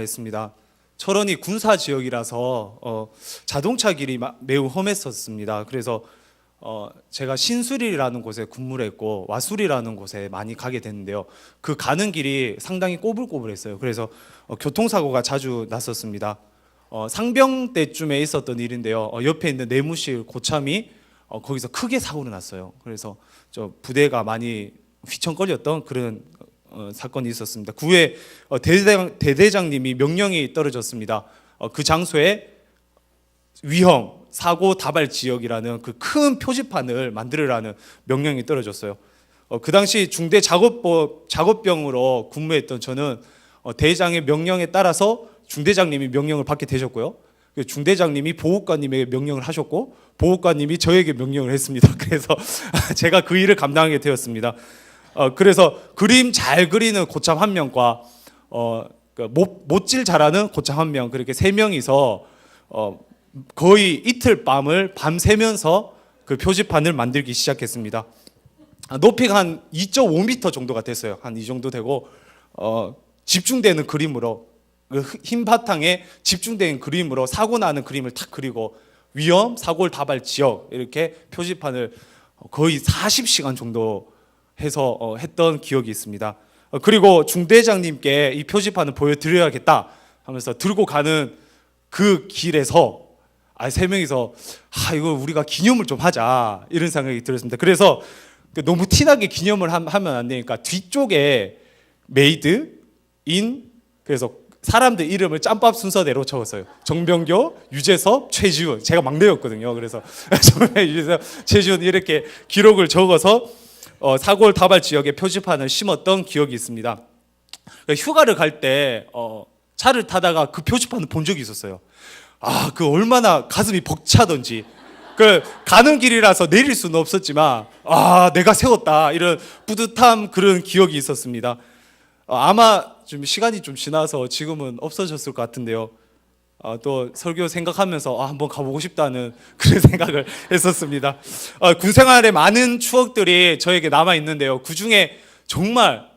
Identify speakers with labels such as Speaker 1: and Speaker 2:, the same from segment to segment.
Speaker 1: 했습니다. 철원이 군사 지역이라서 어, 자동차 길이 마- 매우 험했었습니다. 그래서 어, 제가 신수리라는 곳에 근무를 했고 와수리라는 곳에 많이 가게 됐는데요. 그 가는 길이 상당히 꼬불꼬불했어요. 그래서 어, 교통사고가 자주 났었습니다. 어, 상병 때쯤에 있었던 일인데요. 어, 옆에 있는 내무실 고참이 어, 거기서 크게 사고를 났어요. 그래서 저 부대가 많이 휘청거렸던 그런 어, 사건이 있었습니다. 그 후에 어, 대대장, 대대장님이 명령이 떨어졌습니다. 어, 그 장소에 위험 사고 다발 지역이라는 그 큰 표지판을 만들으라는 명령이 떨어졌어요. 어, 그 당시 중대 작업법 작업병으로 근무했던 저는 어, 대장의 명령에 따라서 중대장님이 명령을 받게 되셨고요. 그 중대장님이 보호관님에게 명령을 하셨고 보호관님이 저에게 명령을 했습니다. 그래서 제가 그 일을 감당하게 되었습니다. 어, 그래서 그림 잘 그리는 고참 한 명과 어, 그 못, 못질 잘하는 고참 한 명 그렇게 세 명이서 어, 거의 이틀 밤을 밤새면서 그 표지판을 만들기 시작했습니다. 아, 높이가 한 2.5m 정도가 됐어요. 한 이 정도 되고 어, 집중되는 그림으로 그흰 바탕에 집중된 그림으로 사고 나는 그림을 탁 그리고 위험 사고를 다발 지역 이렇게 표지판을 거의 40시간 정도 해서 어, 했던 기억이 있습니다. 어, 그리고 중대장님께 이 표지판을 보여드려야겠다 하면서 들고 가는 그 길에서 아, 세 명이서 아 이거 우리가 기념을 좀 하자 이런 생각이 들었습니다. 그래서 그 너무 티나게 기념을 함- 하면 안 되니까 뒤쪽에 메이드 인 그래서 사람들 이름을 짬밥 순서대로 적었어요. 정병교, 유재섭, 최지훈. 제가 막내였거든요. 그래서 정병, 유재섭, 최지훈 이렇게 기록을 적어서 어, 사골 다발 지역에 표지판을 심었던 기억이 있습니다. 휴가를 갈때 어, 차를 타다가 그 표지판을 본 적이 있었어요. 아, 그 얼마나 가슴이 벅차던지. 그 가는 길이라서 내릴 수는 없었지만 아, 내가 세웠다 이런 뿌듯함 그런 기억이 있었습니다. 어, 아마 좀 시간이 좀 지나서 지금은 없어졌을 것 같은데요. 어, 또 설교 생각하면서 아, 한번 가보고 싶다는 그런 생각을 했었습니다. 어, 군 생활에 많은 추억들이 저에게 남아 있는데요. 그 중에 정말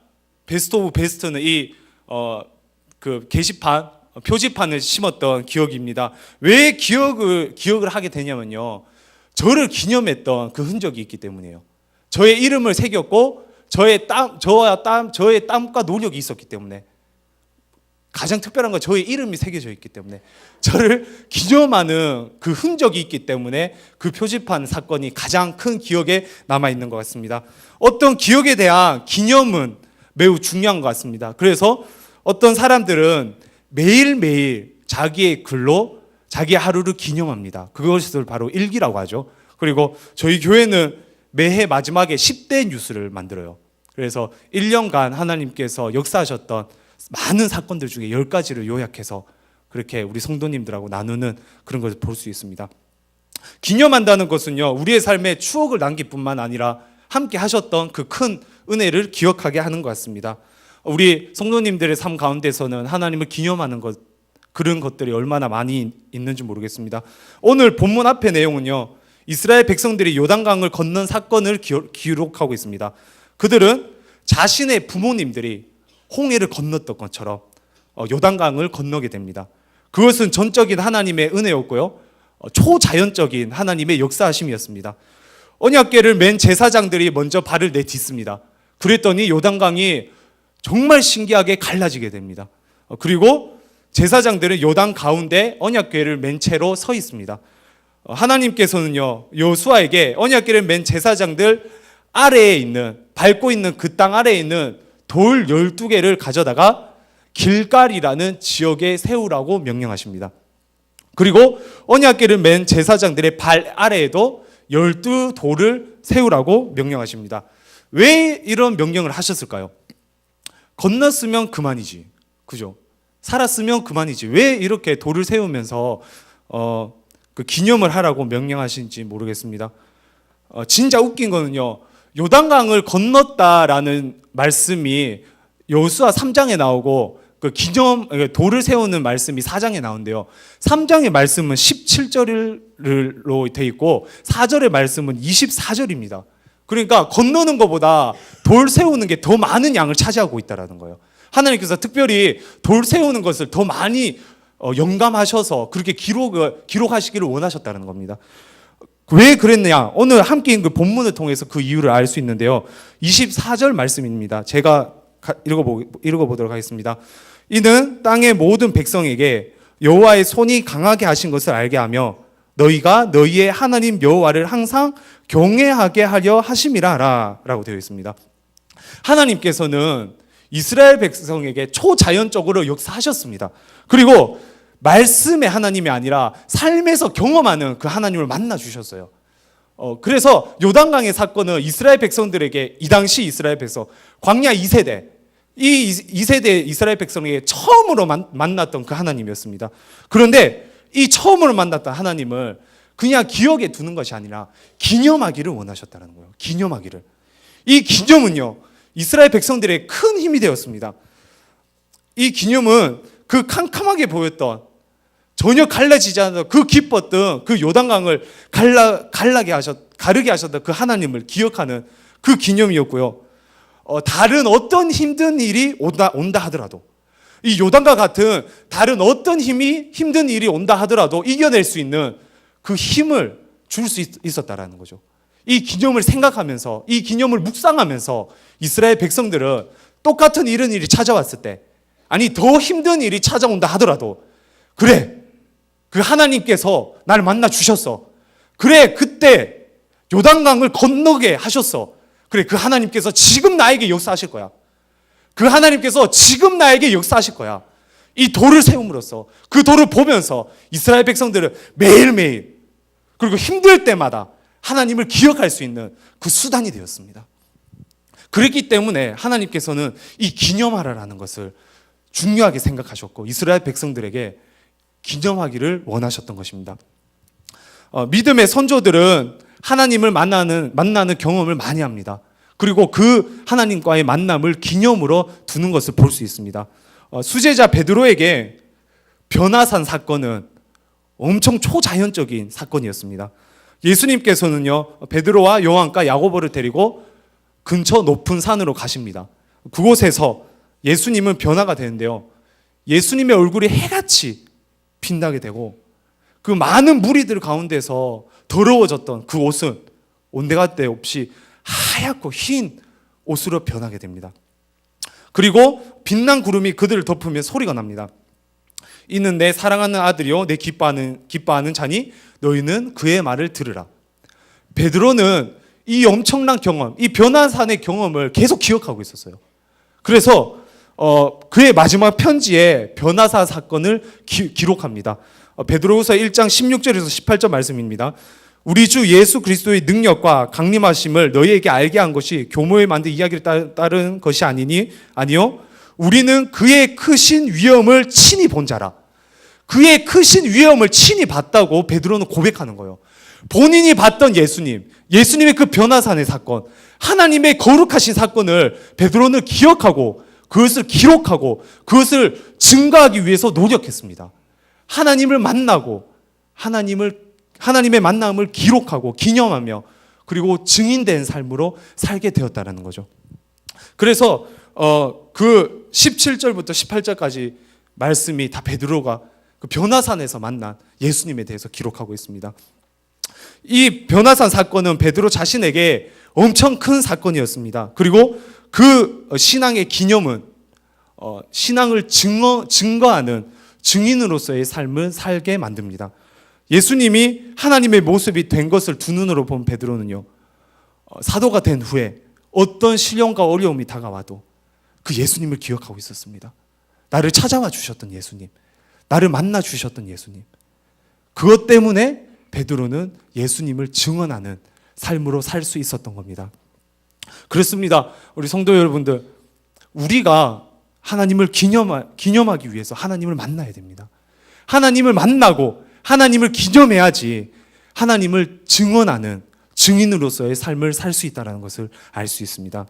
Speaker 1: 베스트 오브 베스트는 이 어, 그 게시판 어, 표지판을 심었던 기억입니다. 왜 기억을 기억을 하게 되냐면요. 저를 기념했던 그 흔적이 있기 때문이에요. 저의 이름을 새겼고 저의 땀 저와 땀 저의 땀과 노력이 있었기 때문에 가장 특별한 건 저의 이름이 새겨져 있기 때문에 저를 기념하는 그 흔적이 있기 때문에 그 표지판 사건이 가장 큰 기억에 남아 있는 것 같습니다. 어떤 기억에 대한 기념은 매우 중요한 것 같습니다. 그래서 어떤 사람들은 매일매일 자기의 글로 자기 하루를 기념합니다. 그것을 바로 일기라고 하죠. 그리고 저희 교회는 매해 마지막에 10대 뉴스를 만들어요. 그래서 1년간 하나님께서 역사하셨던 많은 사건들 중에 10가지를 요약해서 그렇게 우리 성도님들하고 나누는 그런 것을 볼 수 있습니다. 기념한다는 것은요, 우리의 삶에 추억을 남길 뿐만 아니라 함께 하셨던 그 큰 은혜를 기억하게 하는 것 같습니다. 우리 성도님들의 삶 가운데서는 하나님을 기념하는 것, 그런 것들이 얼마나 많이 있는지 모르겠습니다. 오늘 본문 앞의 내용은요, 이스라엘 백성들이 요단강을 건넌 사건을 기록하고 있습니다. 그들은 자신의 부모님들이 홍해를 건넜던 것처럼 어, 요단강을 건너게 됩니다. 그것은 전적인 하나님의 은혜였고요. 어, 초자연적인 하나님의 역사하심이었습니다. 언약궤를 맨 제사장들이 먼저 발을 내딛습니다. 그랬더니 요단강이 정말 신기하게 갈라지게 됩니다. 어, 그리고 제사장들은 요단 가운데 언약궤를 맨 채로 서 있습니다. 어, 하나님께서는요 여수아에게 언약궤를 맨 제사장들 아래에 있는 밟고 있는 그 땅 아래에 있는 돌 12개를 가져다가 길갈이라는 지역에 세우라고 명령하십니다. 그리고 언약궤를 맨 제사장들의 발 아래에도 열두 돌을 세우라고 명령하십니다. 왜 이런 명령을 하셨을까요? 건넜으면 그만이지. 그죠? 살았으면 그만이지. 왜 이렇게 돌을 세우면서 어, 그 기념을 하라고 명령하신지 모르겠습니다. 어, 진짜 웃긴 거는요. 요단강을 건넜다라는 말씀이 여수와 3장에 나오고 그 기념 돌을 세우는 말씀이 4장에 나오는데요. 3장의 말씀은 17절로 돼 있고 4절의 말씀은 24절입니다. 그러니까 건너는 것보다 돌 세우는 게 더 많은 양을 차지하고 있다라는 거예요. 하나님께서 특별히 돌 세우는 것을 더 많이 어, 영감하셔서 그렇게 기록을 기록하시기를 원하셨다는 겁니다. 왜 그랬느냐? 오늘 함께 읽은 그 본문을 통해서 그 이유를 알 수 있는데요. 24절 말씀입니다. 제가 가- 읽어보, 읽어보도록 하겠습니다. 이는 땅의 모든 백성에게 여호와의 손이 강하게 하신 것을 알게 하며 너희가 너희의 하나님 여호와를 항상 경외하게 하려 하심이라라 라고 되어 있습니다. 하나님께서는 이스라엘 백성에게 초자연적으로 역사하셨습니다. 그리고 말씀의 하나님이 아니라 삶에서 경험하는 그 하나님을 만나 주셨어요. 어, 그래서 요단강의 사건은 이스라엘 백성들에게 이 당시 이스라엘 백성 광야 2세대 이 2세대 이스라엘 백성에게 처음으로 만, 만났던 그 하나님이었습니다. 그런데 이 처음으로 만났던 하나님을 그냥 기억에 두는 것이 아니라 기념하기를 원하셨다는 거예요. 기념하기를. 이 기념은요. 이스라엘 백성들의 큰 힘이 되었습니다. 이 기념은 그 캄캄하게 보였던 전혀 갈라지지 않았던 그 기뻤던 그 요단강을 갈라 갈라게 하셨 가르게 하셨던 그 하나님을 기억하는 그 기념이었고요. 어, 다른 어떤 힘든 일이 온다 온다 하더라도 이 요단과 같은 다른 어떤 힘이 힘든 일이 온다 하더라도 이겨낼 수 있는 그 힘을 줄 수 있었다라는 거죠. 이 기념을 생각하면서 이 기념을 묵상하면서 이스라엘 백성들은 똑같은 이런 일이 찾아왔을 때 아니 더 힘든 일이 찾아온다 하더라도 그래 그 하나님께서 나를 만나 주셨어 그래 그때 요단강을 건너게 하셨어 그래 그 하나님께서 지금 나에게 역사하실 거야 그 하나님께서 지금 나에게 역사하실 거야 이 돌을 세움으로써 그 돌을 보면서 이스라엘 백성들은 매일매일 그리고 힘들 때마다 하나님을 기억할 수 있는 그 수단이 되었습니다. 그렇기 때문에 하나님께서는 이 기념하라라는 것을 중요하게 생각하셨고 이스라엘 백성들에게 기념하기를 원하셨던 것입니다. 어, 믿음의 선조들은 하나님을 만나는 만나는 경험을 많이 합니다. 그리고 그 하나님과의 만남을 기념으로 두는 것을 볼 수 있습니다. 어, 수제자 베드로에게 변화산 사건은 엄청 초자연적인 사건이었습니다. 예수님께서는요 베드로와 요한과 야고보를 데리고 근처 높은 산으로 가십니다. 그곳에서 예수님은 변화가 되는데요. 예수님의 얼굴이 해같이 빛나게 되고 그 많은 무리들 가운데서 더러워졌던 그 옷은 온데간데 없이 하얗고 흰 옷으로 변하게 됩니다. 그리고 빛난 구름이 그들을 덮으며 소리가 납니다. 이는 내 사랑하는 아들이요 내 기뻐하는 기뻐하는 자니 너희는 그의 말을 들으라. 베드로는 이 엄청난 경험, 이 변화산의 경험을 계속 기억하고 있었어요. 그래서 어, 그의 마지막 편지에 변화사 사건을 기, 록합니다 베드로후서 1장 16절에서 18절 말씀입니다. 우리 주 예수 그리스도의 능력과 강림하심을 너희에게 알게 한 것이 교모에 만든 이야기를 따, 따른 것이 아니니 아니요 우리는 그의 크신 위엄을 친히 본 자라. 그의 크신 위엄을 친히 봤다고 베드로는 고백하는 거예요. 본인이 봤던 예수님, 예수님의 그 변화산의 사건, 하나님의 거룩하신 사건을 베드로는 기억하고 그것을 기록하고 그것을 증거하기 위해서 노력했습니다. 하나님을 만나고 하나님을 하나님의 만남을 기록하고 기념하며 그리고 증인된 삶으로 살게 되었다라는 거죠. 그래서 어, 그 17절부터 18절까지 말씀이 다 베드로가 그 변화산에서 만난 예수님에 대해서 기록하고 있습니다. 이 변화산 사건은 베드로 자신에게 엄청 큰 사건이었습니다. 그리고 그 신앙의 기념은 어, 신앙을 증거, 증거하는 증인으로서의 삶을 살게 만듭니다. 예수님이 하나님의 모습이 된 것을 두 눈으로 본 베드로는요, 어, 사도가 된 후에 어떤 시련과 어려움이 다가와도 그 예수님을 기억하고 있었습니다. 나를 찾아와 주셨던 예수님, 나를 만나 주셨던 예수님. 그것 때문에 베드로는 예수님을 증언하는 삶으로 살 수 있었던 겁니다. 그렇습니다. 우리 성도 여러분들, 우리가 하나님을 기념하, 기념하기 위해서 하나님을 만나야 됩니다. 하나님을 만나고 하나님을 기념해야지 하나님을 증언하는 증인으로서의 삶을 살 수 있다는 것을 알 수 있습니다.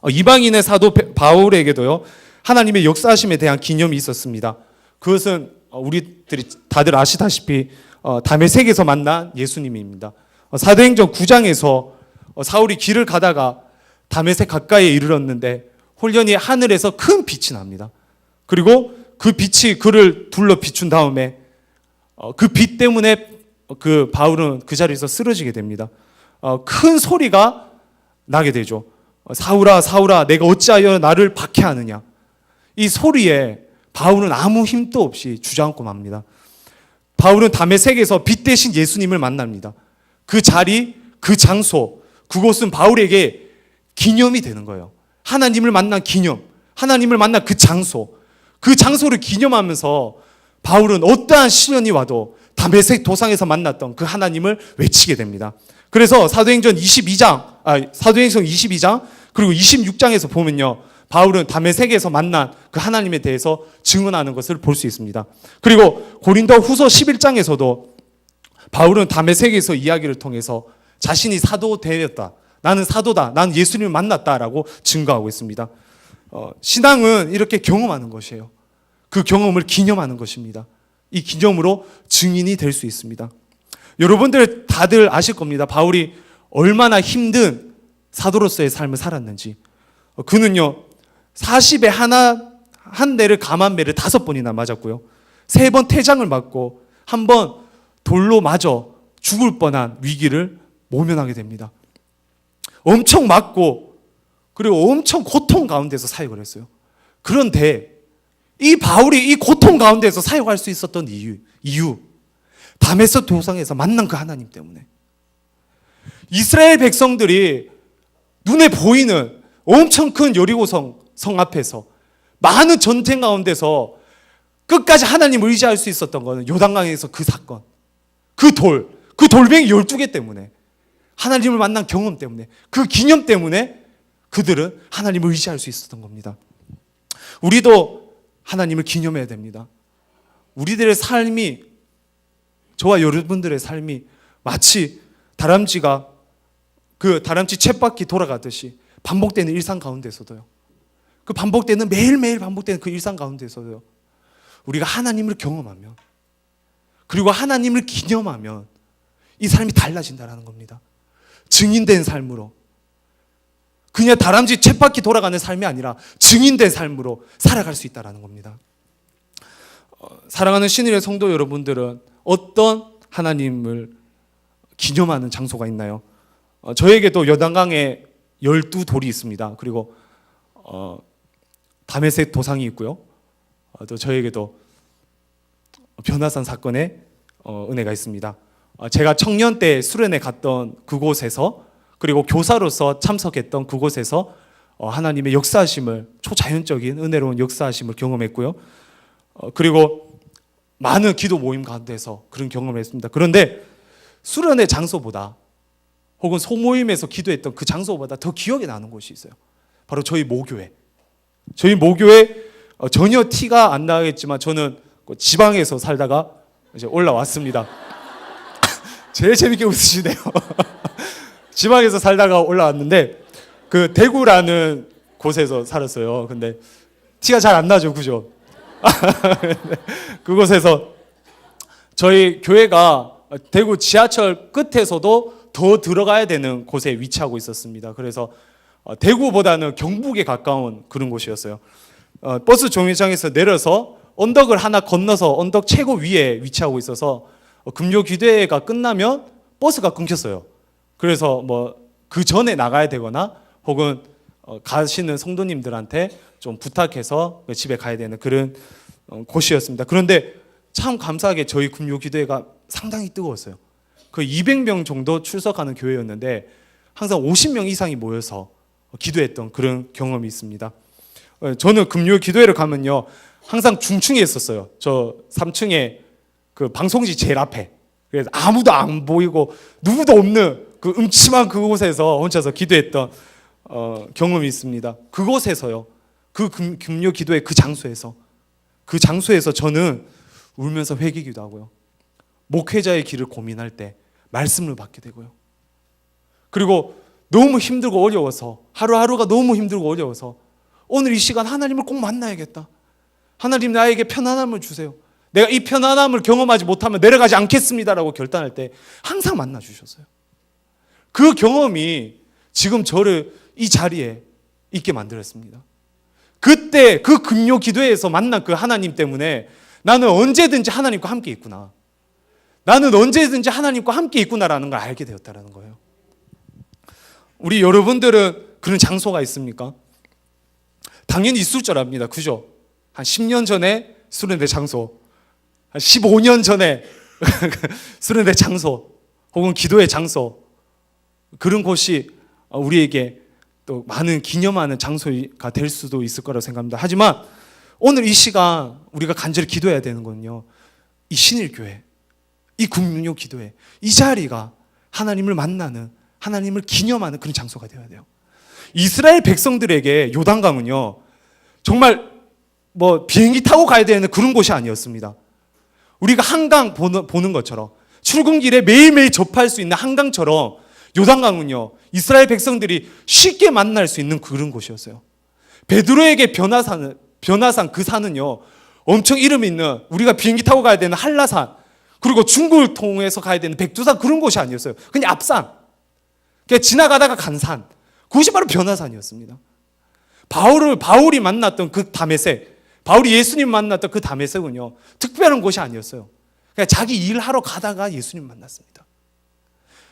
Speaker 1: 어, 이방인의 사도 바울에게도요, 하나님의 역사하심에 대한 기념이 있었습니다. 그것은 어, 우리들이 다들 아시다시피 어, 담에색에서 만난 예수님입니다. 사도행전 9장에서 사울이 길을 가다가 담에색 가까이에 이르렀는데 홀연히 하늘에서 큰 빛이 납니다. 그리고 그 빛이 그를 둘러 비춘 다음에 어, 그빛 때문에 그 바울은 그 자리에서 쓰러지게 됩니다. 어, 큰 소리가 나게 되죠. 어, 사울아 사울아 내가 어찌하여 나를 박해하느냐. 이 소리에 바울은 아무 힘도 없이 주저앉고 맙니다. 바울은 담에색에서 빛 대신 예수님을 만납니다. 그 자리, 그 장소, 그곳은 바울에게 기념이 되는 거예요. 하나님을 만난 기념, 하나님을 만난 그 장소, 그 장소를 기념하면서 바울은 어떠한 시련이 와도 담에색 도상에서 만났던 그 하나님을 외치게 됩니다. 그래서 사도행전 22장, 아, 사도행전 22장, 그리고 26장에서 보면요. 바울은 담에색에서 만난 그 하나님에 대해서 증언하는 것을 볼 수 있습니다. 그리고 고린도 후서 11장에서도 바울은 담에색에서 이야기를 통해서 자신이 사도 되었다. 나는 사도다. 나는 예수님을 만났다라고 증거하고 있습니다. 어, 신앙은 이렇게 경험하는 것이에요. 그 경험을 기념하는 것입니다. 이 기념으로 증인이 될 수 있습니다. 여러분들 다들 아실 겁니다. 바울이 얼마나 힘든 사도로서의 삶을 살았는지. 어, 그는요, 40에 하나, 한 대를 감한 배를 다섯 번이나 맞았고요. 세 번 태장을 맞고, 한 번 돌로 맞아 죽을 뻔한 위기를 모면하게 됩니다. 엄청 맞고, 그리고 엄청 고통 가운데서 사역을 했어요. 그런데 이 바울이 이 고통 가운데서 사역할 수 있었던 이유, 이유. 담에서 도상에서 만난 그 하나님 때문에. 이스라엘 백성들이 눈에 보이는 엄청 큰 여리고성 성 앞에서 많은 전쟁 가운데서 끝까지 하나님을 의지할 수 있었던 거는 요단강에서 그 사건, 그 돌, 그 돌멩이 12개 때문에 하나님을 만난 경험 때문에 그 기념 때문에 그들은 하나님을 의지할 수 있었던 겁니다. 우리도 하나님을 기념해야 됩니다. 우리들의 삶이 저와 여러분들의 삶이 마치 다람쥐가 그 다람쥐 쳇바퀴 돌아가듯이 반복되는 일상 가운데서도요. 그 반복되는 매일매일 반복되는 그 일상 가운데서도요. 우리가 하나님을 경험하면 그리고 하나님을 기념하면 이 삶이 달라진다라는 겁니다. 증인된 삶으로 그냥 다람쥐 쳇바퀴 돌아가는 삶이 아니라 증인된 삶으로 살아갈 수 있다라는 겁니다. 어, 사랑하는 신일의 성도 여러분들은 어떤 하나님을 기념하는 장소가 있나요? 어, 저에게도 여단강에 열두 돌이 있습니다. 그리고 어, 담에색 도상이 있고요. 어, 또 저에게도 변화산 사건의 어, 은혜가 있습니다. 어, 제가 청년 때 수련회 갔던 그곳에서 그리고 교사로서 참석했던 그곳에서 어, 하나님의 역사하심을 초자연적인 은혜로운 역사하심을 경험했고요. 어, 그리고 많은 기도 모임 가운데서 그런 경험을 했습니다. 그런데 수련회 장소보다 혹은 소모임에서 기도했던 그 장소보다 더 기억에 나는 곳이 있어요. 바로 저희 모교회. 저희 모교회 어, 전혀 티가 안 나겠지만 저는 그 지방에서 살다가 이제 올라왔습니다. 제일 재밌게 웃으시네요. 지방에서 살다가 올라왔는데 그 대구라는 곳에서 살았어요. 근데 티가 잘 안 나죠, 그죠? 그곳에서 저희 교회가 대구 지하철 끝에서도 더 들어가야 되는 곳에 위치하고 있었습니다. 그래서 어, 대구보다는 경북에 가까운 그런 곳이었어요. 어, 버스 정류장에서 내려서 언덕을 하나 건너서 언덕 최고 위에 위치하고 있어서 어, 금요 기대가 끝나면 버스가 끊겼어요. 그래서 뭐 그 전에 나가야 되거나 혹은 어, 가시는 성도님들한테 좀 부탁해서 집에 가야 되는 그런 어, 곳이었습니다. 그런데 참 감사하게 저희 금요 기도회가 상당히 뜨거웠어요. 그 200명 정도 출석하는 교회였는데 항상 50명 이상이 모여서 기도했던 그런 경험이 있습니다. 어, 저는 금요 기도회를 가면요 항상 중층에 있었어요. 저 3층에 그 방송지 제일 앞에. 그래서 아무도 안 보이고 누구도 없는 그 음침한 그곳에서 혼자서 기도했던 어, 경험이 있습니다. 그곳에서요. 그 금, 금요 기도회 그 장소에서 그 장소에서 저는 울면서 회개기도 하고요. 목회자의 길을 고민할 때 말씀을 받게 되고요. 그리고 너무 힘들고 어려워서 하루하루가 너무 힘들고 어려워서 오늘 이 시간 하나님을 꼭 만나야겠다. 하나님 나에게 편안함을 주세요. 내가 이 편안함을 경험하지 못하면 내려가지 않겠습니다라고 결단할 때 항상 만나 주셨어요. 그 경험이 지금 저를 이 자리에 있게 만들었습니다. 그때 그 금요 기도에서 만난 그 하나님 때문에 나는 언제든지 하나님과 함께 있구나. 나는 언제든지 하나님과 함께 있구나라는 걸 알게 되었다라는 거예요. 우리 여러분들은 그런 장소가 있습니까? 당연히 있을 줄 압니다. 그죠? 한 10년 전에 수련회 장소, 한 15년 전에 수련회 장소, 혹은 기도의 장소, 그런 곳이 우리에게 또 많은 기념하는 장소가 될 수도 있을 거라고 생각합니다. 하지만 오늘 이 시간 우리가 간절히 기도해야 되는 건요. 이 신일교회, 이 국민요 기도회, 이 자리가 하나님을 만나는, 하나님을 기념하는 그런 장소가 되어야 돼요. 이스라엘 백성들에게 요단강은요, 정말 뭐 비행기 타고 가야 되는 그런 곳이 아니었습니다. 우리가 한강 보는, 보는 것처럼 출근길에 매일매일 접할 수 있는 한강처럼 요단강은요, 이스라엘 백성들이 쉽게 만날 수 있는 그런 곳이었어요. 베드로에게 변화산, 변화산 그 산은요, 엄청 이름 있는 우리가 비행기 타고 가야 되는 한라산, 그리고 중국을 통해서 가야 되는 백두산 그런 곳이 아니었어요. 그냥 앞산. 그냥 지나가다가 간 산. 그것이 바로 변화산이었습니다. 바울을, 바울이 만났던 그 담에색, 바울이 예수님 만났던 그 담에색은요, 특별한 곳이 아니었어요. 그냥 자기 일하러 가다가 예수님 만났습니다.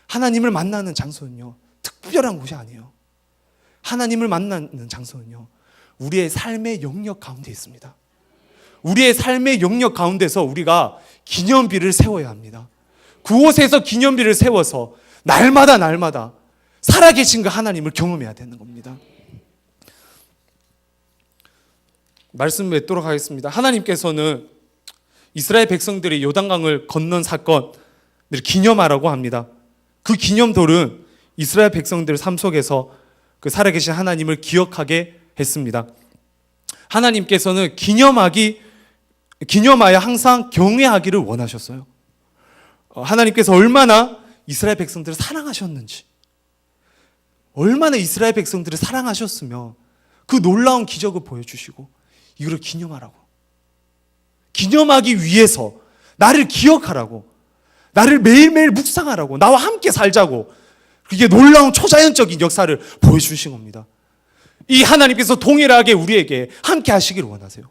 Speaker 1: 하나님을 만나는 장소는요, 특별한 곳이 아니에요. 하나님을 만나는 장소는요, 우리의 삶의 영역 가운데 있습니다. 우리의 삶의 영역 가운데서 우리가 기념비를 세워야 합니다. 그곳에서 기념비를 세워서 날마다 날마다 살아계신 그 하나님을 경험해야 되는 겁니다. 말씀 맺도록 하겠습니다. 하나님께서는 이스라엘 백성들이 요단강을 건넌 사건을 기념하라고 합니다. 그 기념돌은 이스라엘 백성들 삶 속에서 그 살아계신 하나님을 기억하게 했습니다. 하나님께서는 기념하기 기념하여 항상 경외하기를 원하셨어요. 어, 하나님께서 얼마나 이스라엘 백성들을 사랑하셨는지, 얼마나 이스라엘 백성들을 사랑하셨으며 그 놀라운 기적을 보여주시고 이거를 기념하라고. 기념하기 위해서 나를 기억하라고, 나를 매일매일 묵상하라고, 나와 함께 살자고, 이게 놀라운 초자연적인 역사를 보여주신 겁니다. 이 하나님께서 동일하게 우리에게 함께 하시기를 원하세요.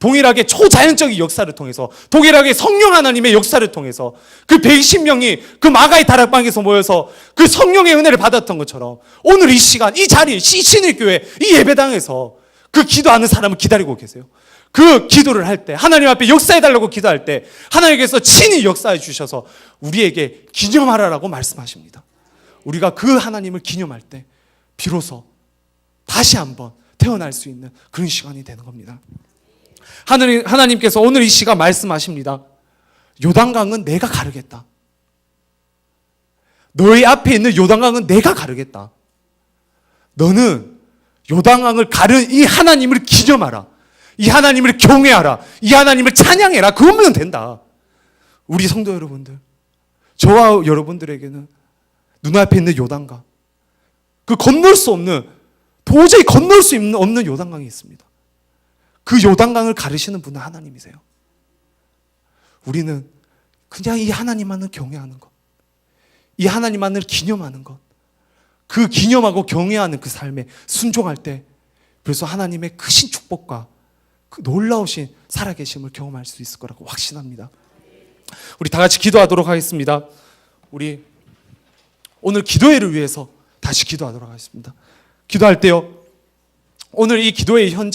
Speaker 1: 동일하게 초자연적인 역사를 통해서 동일하게 성령 하나님의 역사를 통해서 그 120명이 그 마가의 다락방에서 모여서 그 성령의 은혜를 받았던 것처럼 오늘 이 시간 이 자리에 시신의 교회 이 예배당에서 그 기도하는 사람을 기다리고 계세요. 그 기도를 할 때 하나님 앞에 역사해 달라고 기도할 때 하나님께서 친히 역사해 주셔서 우리에게 기념하라라고 말씀하십니다. 우리가 그 하나님을 기념할 때 비로소 다시 한번 태어날 수 있는 그런 시간이 되는 겁니다. 하나님, 하나님께서 오늘 이 시간 말씀하십니다. 요단강은 내가 가르겠다. 너희 앞에 있는 요단강은 내가 가르겠다. 너는 요단강을 가른 이 하나님을 기념하라. 이 하나님을 경외하라. 이 하나님을 찬양해라. 그러면 된다. 우리 성도 여러분들, 저와 여러분들에게는 눈앞에 있는 요단강, 그 건널 수 없는, 도저히 건널 수 없는 요단강이 있습니다. 그 요단강을 가르시는 분은 하나님이세요. 우리는 그냥 이 하나님만을 경외하는 것, 이 하나님만을 기념하는 것, 그 기념하고 경외하는 그 삶에 순종할 때 벌써 하나님의 크신 축복과 그 놀라우신 살아계심을 경험할 수 있을 거라고 확신합니다. 우리 다 같이 기도하도록 하겠습니다. 우리 오늘 기도회를 위해서 다시 기도하도록 하겠습니다. 기도할 때요. 오늘 이 기도회 현장